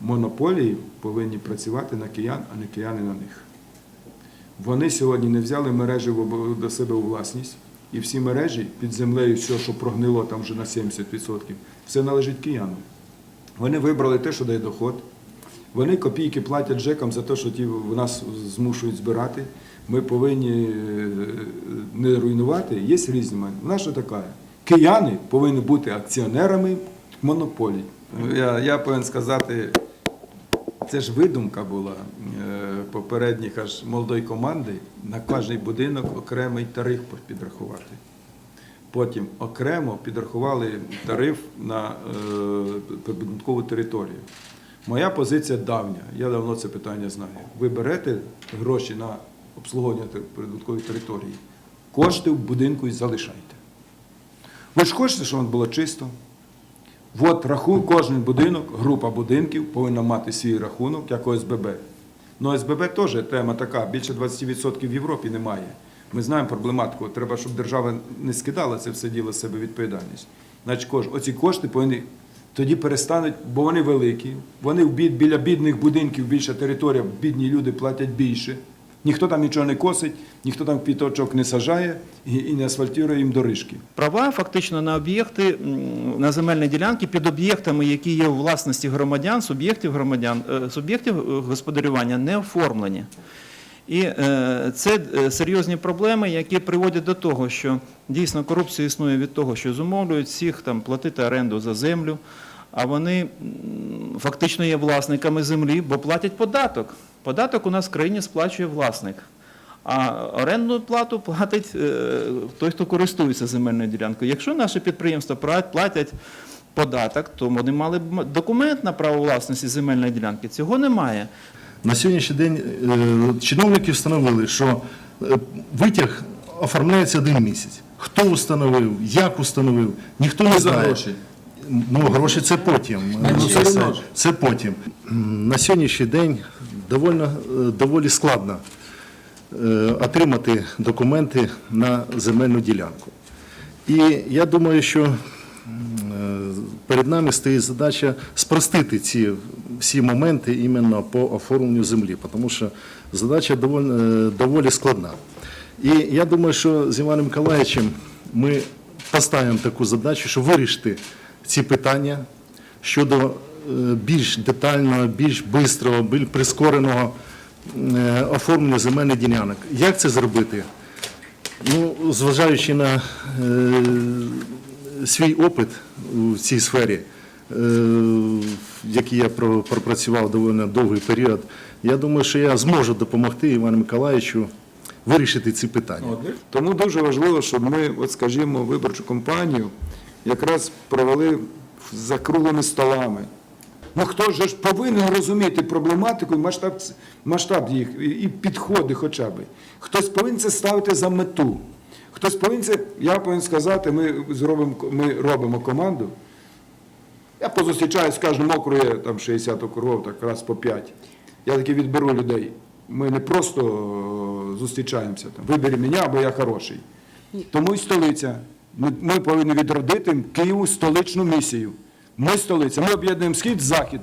монополії повинні працювати на киян, а не кияни на них. Вони сьогодні не взяли мережі до себе у власність, і всі мережі під землею, все, що прогнило там вже на 70%, все належить киянам. Вони вибрали те, що дає доход. Вони копійки платять ЖЕКам за те, що ті в нас змушують збирати. Ми повинні е, не руйнувати. Є різні. Вона що така? Кияни повинні бути акціонерами монополій. Я, я повинен сказати, це ж видумка була е, попередніх аж молодої команди на кожний будинок окремий тариф підрахувати. Потім окремо підрахували тариф на е, прибудинкову територію. Моя позиція давня, я давно це питання знаю. Ви берете гроші на обслуговування прибудинкової території, кошти в будинку і залишайте. Ви ж хочете, щоб воно було чисто? От рахунок, кожен будинок, група будинків повинна мати свій рахунок, як ОСББ. Ну, ОСББ теж тема така, більше 20% в Європі немає. Ми знаємо проблематику. Треба, щоб держава не скидала це все діло себе відповідальність. Значить, оці кошти повинні тоді перестануть, бо вони великі, вони в бід, біля бідних будинків більша територія, бідні люди платять більше. Ніхто там нічого не косить, ніхто там квіточок не сажає і, не асфальтує їм доріжки. Права фактично на об'єкти, на земельні ділянки під об'єктами, які є у власності громадян, суб'єктів громадян, е, суб'єктів е, господарювання не оформлені. І е, це серйозні проблеми, які приводять до того, що дійсно корупція існує від того, що зумовлюють всіх там платити оренду за землю, а вони фактично є власниками землі, бо платять податок. Податок у нас в країні сплачує власник. А орендну плату платить е, той, хто користується земельною ділянкою. Якщо наші підприємства платять податок, то вони мали б документ на право власності земельної ділянки. Цього немає. На сьогоднішній день е, чиновники встановили, що е, витяг оформляється один місяць. Хто установив, як установив, ніхто не знає. гроші. Ну, гроші це потім. Ну, це, це, потім. На сьогоднішній день довольно, е, доволі складно е, отримати документи на земельну ділянку. І я думаю, що е, перед нами стоїть задача спростити ці всі моменти іменно по оформленню землі, тому що задача доволі, доволі складна. І я думаю, що з Іваном Миколаївичем ми поставимо таку задачу, щоб вирішити ці питання щодо більш детального, більш швидкого, більш прискореного е, оформлення земельних ділянок. Як це зробити? Ну, зважаючи на е, свій опит у цій сфері, е, який я пропрацював доволі довгий період, я думаю, що я зможу допомогти Івану Миколаївичу вирішити ці питання. Тому дуже важливо, щоб ми, от скажімо, виборчу кампанію якраз провели за круглими столами. Ну хто ж повинен розуміти проблематику і масштаб, масштаб їх, і- підходи хоча б. Хтось повинен це ставити за мету. Хтось повинен це, я повинен сказати, ми зробимо, ми робимо команду. Я позустрічаюсь з кожним округу, є там 60 округів, так раз по 5. Я таки відберу людей. Ми не просто е, зустрічаємося там. Вибери мене, або я хороший. Тому і столиця. Ми повинні відродити Києву столичну місію. Ми столиця, ми об'єднуємо схід, захід